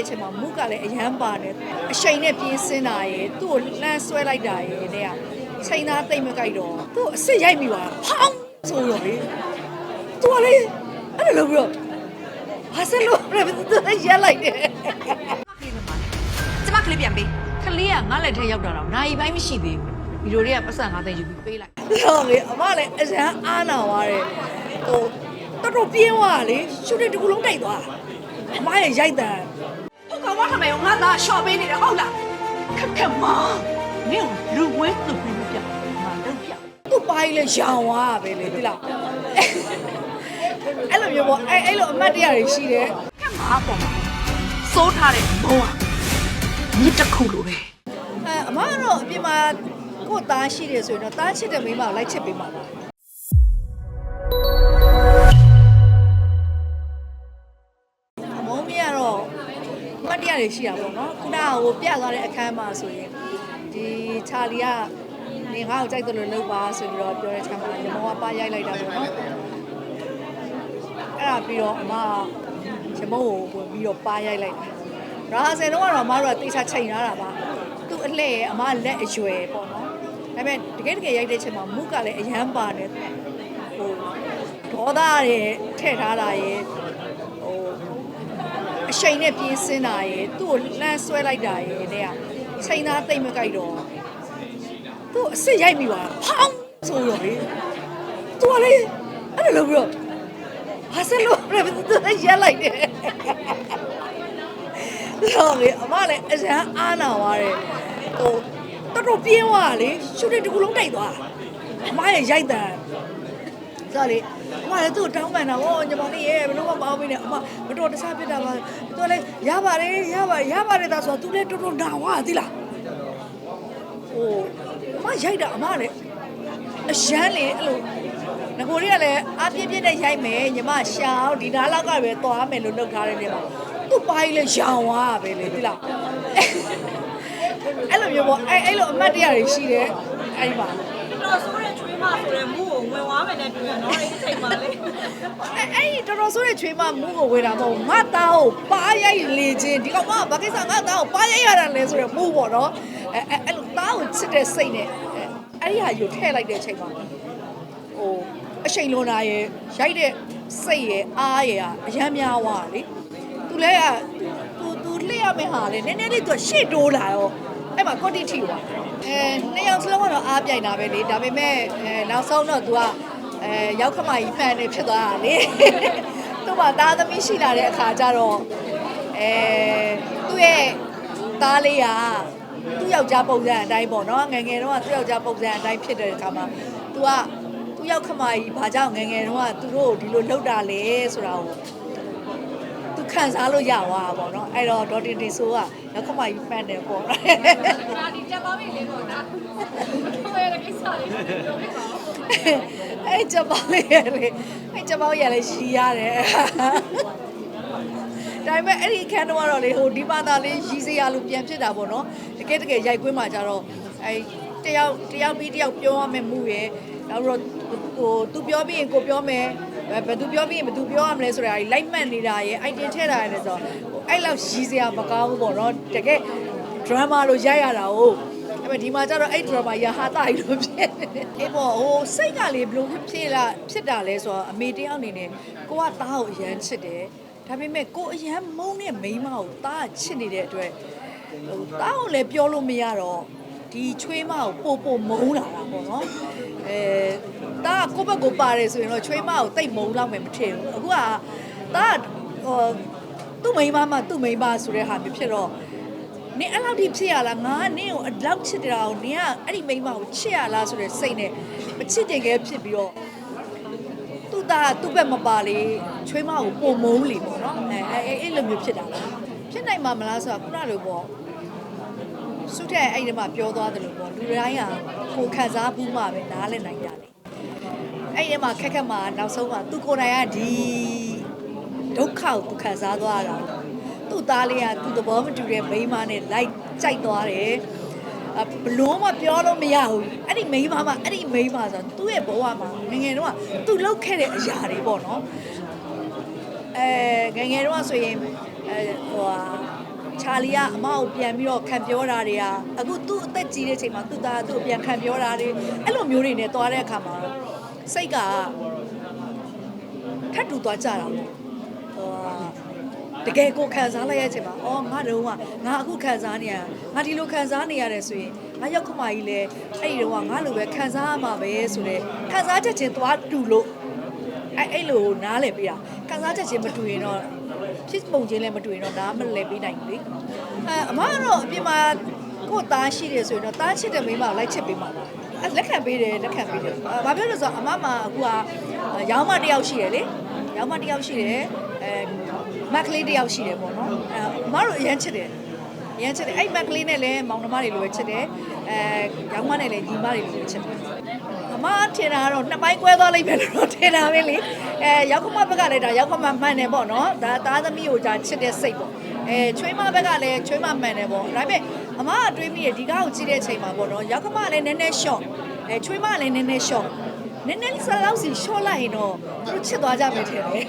တဲ့ချိန်မှာမုကလည်းအရန်ပါတယ်အရှိန်နဲ့ပြေးစင်းတာရယ်သူ့ကိုလှမ်းဆွဲလိုက်တာရယ်တဲ့ကချိန်သားတိတ်မကြိုက်တော့သူ့အစ်စ်ရိုက်မိပါဖောင်းဆိုတော့လေသူကလေအဲ့လိုလုပ်ပြီးတော့ဟာဆက်လို့ရသူရက်လိုက်တယ်ကျမကလေးပြန်ပေးကလေးကငါလက်ထဲရောက်တာတော့နိုင်ပိုင်းမရှိသေးဘူးဗီဒီယိုတွေကပတ်စံငါသိန်းယူပြီးပေးလိုက်တော့လေအမလည်းအရန်အားနာသွားတယ်ဟိုတော်တော်ပြင်းသွားတာလေရှူတဲ့တစ်ခုလုံးတိုက်သွားတာအမရဲ့ရိုက်တန်ဟုတ် ကောင်ဝါခမယ်ငါသားရှော့ပေးနေတယ်ဟုတ်လားခက်ခက်မနင်လူဝဲသူ့ပြီးပြငါတော့ပြသူ့ပိုင်းလေရောင်သွားတာပဲလေဒီလားအဲ့လိုမျိုးပေါ့အဲ့အဲ့လိုအမတ်တရားတွေရှိတယ်ခက်မပေါ်မှာစိုးထားတဲ့ဘုံကမြစ်တစ်ခုလိုပဲအဲအမကတော့အပြင်မှာကိုယ့်သားရှိတယ်ဆိုရင်တော့သားချစ်တဲ့မိန်းမကိုလိုက်ချစ်ပေးမှာပါ တ်တရားတွေရှိတာပေါ့နော်ခုနကဟိုပြသွားတဲ့အခန်းမှာဆိုရင်ဒီချာလီကနေငါ့ကိုကြိုက်တယ်လို့လုပ်ပါဆိုပြီးတော့ပြောတဲ့ချက်မှာညီမကပါရိုက်လိုက်တာပေါ့နော်အဲ့ဒါပြီးတော့အမရမုံကိုဝင်ပြီးတော့ပါရိုက်လိုက်တာရာဆယ်တော့ကတော့အမတို့ကတေချာချိန်ထားတာပါသူ့အလှဲ့ရဲ့အမလက်အရွယ်ပေါ့နော်ဒါပေမဲ့တကယ်တကယ်ရိုက်တဲ့ချိန်မှာမုကလည်းအရန်ပါတယ်ဟိုဒေါသရဲ့ထည့်ထားတာရဲ့ဟို အရှိန်နဲ့ပြေးစင်းတာရဲ့သူ့ကိုလှမ်းဆွဲလိုက်တာရဲ့တဲ့ကချိန်သားတိတ်မကြိုက်တော့သူ့အစ်စ်ရိုက်မိပါဖောင်းဆိုတော့လေသူကလေအဲ့လိုလုပ်ပြီးတော့ဟာဆက်လို့ရသူရက်လိုက်တယ်တော့လေအမလည်းအရန်အားနာသွားတယ်ဟိုတော်တော်ပြင်းသွားတာလေရှူတဲ့တစ်ခုလုံးတိုက်သွားတာအမရဲ့ရိုက်တန် ဆိုလေအမလည်းသူ့ကိုတောင်းပန်တာဟောညီမလေးရဲ့ဘယ်လိုမှမအောင်မင်းနဲ့အမမတော်တဆဖြစ်တာပါသူလည်းရပါတယ်ရပါရပါတယ်ဒါဆိုသူလည်းတော်တော်နာသွားသီလားဟိုအမရိုက်တာအမလည်းအရန်လေအဲ့လိုငကိုတွေကလည်းအပြင်းပြင်းနဲ့ရိုက်မယ်ညီမရှာအောင်ဒီနားလောက်ကပဲသွားမယ်လို့လုပ်ထားတယ်နေမှာသူ့ပိုင်းလဲရောင်သွားပဲလေဒီလားအဲ့လိုမျိုးပေါ့အဲ့အဲ့လိုအမတ်တရားတွေရှိတယ်အဲ့ဒီမှာတော့ဆိုးတဲ့ချွေး မဆိုတဲ့မူကိုဝင်သွားမယ်နဲ့တူရနော်အဲ့ဒီချိန်မှာလေအဲ့အဲ့ဒီတော်တော်ဆိုးတဲ့ချွေးမမူးကိုဝေတာမဟုတ်ငါသားကိုပါရိုက်လေခြင်းဒီကောင်မဘာကိစ္စငါသားကိုပါရိုက်ရတာလဲဆိုတော့မူးပေါ့နော်အဲ့အဲ့အဲ့လိုသားကိုချစ်တဲ့စိတ်နဲ့အဲ့အဲ့ဒီဟာယူထည့်လိုက်တဲ့အချိန်မှာဟိုအချိန်လွန်တာရယ်ရိုက်တဲ့စိတ်ရယ်အားရယ်ကအရမ်းများသွားတာလေသူလဲကသူသူလှည့်ရမယ့်ဟာလေနည်းနည်းလေးသူရှေ့တိုးလာရော အဲ့မှာကွန်တီတီသွားအဲနှစ်ယောက်စလုံးကတော့အားပြိုင်တာပဲလေဒါပေမဲ့အဲနောက်ဆုံးတော့သူကအဲရောက်ခမကြီးဖန်နေဖြစ်သွားတာလေသူ့မှာသားသမီးရှိလာတဲ့အခါကျတော့အဲသူ့ရဲ့သားလေးကသူ့ယောက်ျားပုံစံအတိုင်းပေါ့နော်ငယ်ငယ်တော့ကသူ့ယောက်ျားပုံစံအတိုင်းဖြစ်တဲ့အခါမှာ तू ကသူ့ရောက်ခမကြီးဘာကြောင့်ငယ်ငယ်တော့ကသူတို့ကိုဒီလိုလှုပ်တာလဲဆိုတာကိုသူခံစားလို့ရသွားတာပေါ့နော်အဲ့တော့ဒေါ်တင်တင်ဆိုးက ရောက်ခမကြီးဖန်တယ်ပေါ့ဒါဒီတက်ပါပြီလေတော့ဒါဟိုရဲ့ကိစ္စလေးပြောပြပါဦးအဲ့ချက်ပေါင်းလေးရလေအဲ့ချက်ပေါင်းရလေရှီရတယ်ဒါပေမဲ့အဲ့ဒီအခန်းတော့ကတော့လေဟိုဒီပါတာလေးရီးစရာလို့ပြန်ဖြစ်တာပေါ့နော်တကယ်တကယ်ရိုက်ကွင်းမှာကြတော့အဲ့တယောက်တယောက်ပြီးတယောက်ပြောရမယ်မှုရယ်နောက်တော့ဟိုသူပြောပြီးရင်ကိုပြောမယ် ဘယ်သူပြောပြီးရင်ဘယ်သူပြောရမလဲဆိုတာကြီးလိုက်မှတ်နေတာရယ်အိုက်တင်ထည့်တာရယ်ဆိုတော့အဲ့လောက်ရီးစရာမကောင်းဘူးပေါ့နော်တကယ် drama လို့ရိုက်ရတာဟုတ်အဲ့မဲ့ဒီမှာကျတော့အဲ့ drama ရဟာတာကြီးလို့ဖြစ်နေတယ်အေးပေါ့ဟိုစိတ်ကလေဘလို့ဖြစ်လာဖြစ်တာလဲဆိုတော့အမေတယောက်အနေနဲ့ကိုကသားကိုအရန်ချစ်တယ်ဒါပေမဲ့ကိုအရန်မုန်းတဲ့မိန်းမကိုသားကချစ်နေတဲ့အတွက်ဟိုသားကိုလည်းပြောလို့မရတော့ ဒီချွေးမကိုပို့ပို့မုန်းလာတာပေါ့နော်အဲသားကကိုယ့်ဘက်ကိုပါတယ်ဆိုရင်တော့ချွေးမကိုတိတ်မုန်းလောက်မယ်မထင်ဘူးအခုကသားကဟိုသူ့မိန်းမမှသူ့မိန်းမဆိုတဲ့ဟာမျိုးဖြစ်တော့နင်အဲ့လောက်ထိဖြစ်ရလားငါကနင်ကိုအလောက်ချစ်တာကိုနင်ကအဲ့ဒီမိန်းမကိုချစ်ရလားဆိုတဲ့စိတ်နဲ့မချစ်တင်ခဲဖြစ်ပြီးတော့သူ့သားကသူ့ဘက်မပါလေချွေးမကိုပုံမုန်းလေပေါ့နော်အဲအဲအဲ့လိုမျိုးဖြစ်တာလားဖြစ်နိုင်မှာမလားဆိုတာခုနလိုပေါ့ စုတဲ့အဲ့ဒီမှာပြောသွားတယ်လို့ပေါ့လူတိုင်းကကိုခံစားဘူးမှပဲနားလည်နိုင်ကြတယ်အဲ့ဒီမှာခက်ခက်မှာနောက်ဆုံးမှာသူကိုယ်တိုင်ကဒီဒုက္ခကိုသူခံစားသွားတာသူ့သားလေးကသူ့သဘောမတူတဲ့မိန်းမနဲ့လိုက်ကြိုက်သွားတယ်အဘလုံးမပြောလို့မရဘူးအဲ့ဒီမိန်းမမအဲ့ဒီမိန်းမဆိုသူ့ရဲ့ဘဝမှာငယ်ငယ်တော့ကသူလှုပ်ခဲ့တဲ့အရာတွေပေါ့နော်အဲငယ်ငယ်တော့ဆိုရင်အဲဟိုဟာ ချာလီကအမကိုပြန်ပြီးတော့ခံပြောတာတွေကအခုသူ့အသက်ကြီးတဲ့ချိန်မှာသူ့သားသူ့ကိုပြန်ခံပြောတာတွေအဲ့လိုမျိုးတွေနဲ့သွားတဲ့အခါမှာစိတ်ကထပ်တူသွားကြတာပေါ့ဟိုတကယ်ကိုခံစားလိုက်ရချိန်မှာအော်ငါတို့ကငါအခုခံစားနေရငါဒီလိုခံစားနေရတယ်ဆိုရင်ငါရောက်ခမကြီးလဲအဲ့ဒီတော့ကငါလိုပဲခံစားရမှာပဲဆိုတော့ခံစားချက်ချင်းသွားတူလို့အဲ့အဲ့လိုနားလည်ပေးတာခံစားချက်ချင်းမတူရင်တော့ ဖြစ်ပုံချင်းလည်းမတူရင်တော့နားမလည်ပေးနိုင်ဘူးလေအဲအမကတော့အပြင်မှာကိုယ်သားရှိတယ်ဆိုရင်တော့သားချစ်တဲ့မိန်းမကိုလိုက်ချစ်ပေးမှာပါအဲလက်ခံပေးတယ်လက်ခံပေးတယ်အဲဘာပြောလို့ဆိုတော့အမမအခုကရောင်းမတစ်ယောက်ရှိတယ်လေရောင်းမတစ်ယောက်ရှိတယ်အဲမက်ကလေးတစ်ယောက်ရှိတယ်ပေါ့နော်အဲအမတို့အရန်ချစ်တယ်အရန်ချစ်တယ်အဲ့မက်ကလေးနဲ့လည်းမောင်နှမတွေလိုပဲချစ်တယ်အဲရောင်းမနဲ့လည်းညီမတွေလိုပဲချစ်တယ်အ မထင်တာကတော့နှစ်ပိုင်းကွဲသွားလိမ့်မယ်လို့တော့ထင်တာပဲလေအဲရောက်ခမဘက်ကလည်းဒါရောက်ခမမှန်တယ်ပေါ့နော်ဒါသားသမီးကိုဒါချစ်တဲ့စိတ်ပေါ့အဲချွေးမဘက်ကလည်းချွေးမမှန်တယ်ပေါ့ဒါပေမဲ့အမကတွေးမိတယ်ဒီကားကိုကြည့်တဲ့အချိန်မှာပေါ့နော်ရောက်ခမလည်းနည်းနည်း short အဲချွေးမလည်းနည်းနည်း short နည်းနည်းစလောက်စီ short လိုက်ရင်တော့သူတို့ချစ်သွားကြမယ်ထင်တယ်